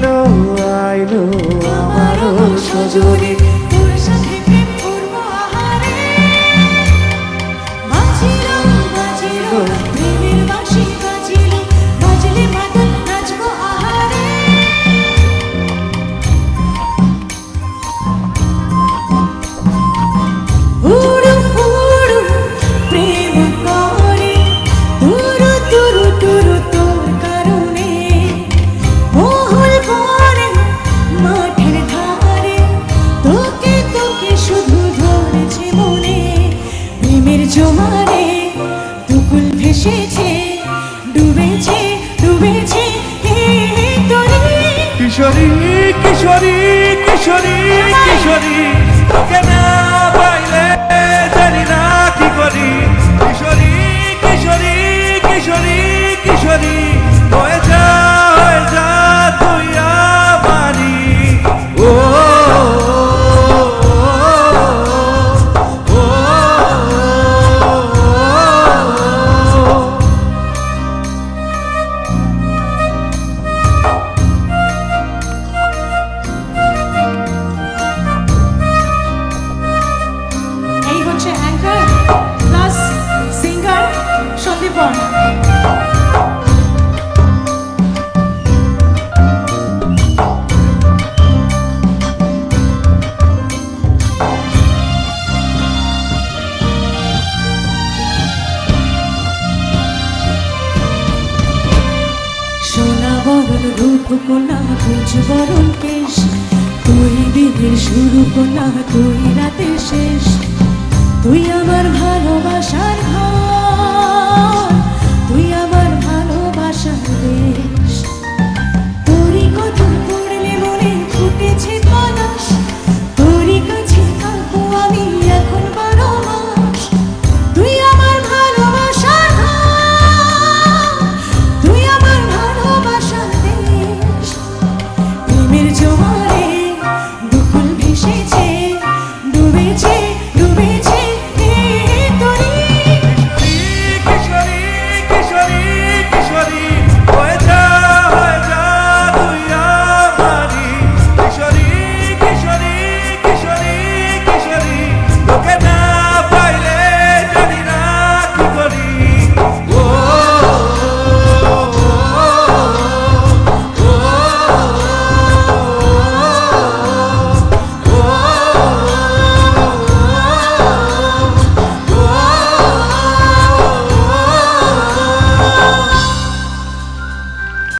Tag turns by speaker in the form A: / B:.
A: আইলো আইলো আমারও সজনী
B: জমারে, দুকুল ভেসেছে, ডুবেছে ডুবেছে
A: কিশোরী কিশোরী কিশোরী কিশোরী, তোকে না পাইলে জানি না কি করি। কিশোরী কিশোরী কিশোরী কিশোরী
B: বরণ রূপ কোনা কুচ বরণ কেশ তুই দিনের শুরু কোনা তুই রাতে শেষ। তুই আমার ভালোবাসার ঘর প্রেমের জোয়ারে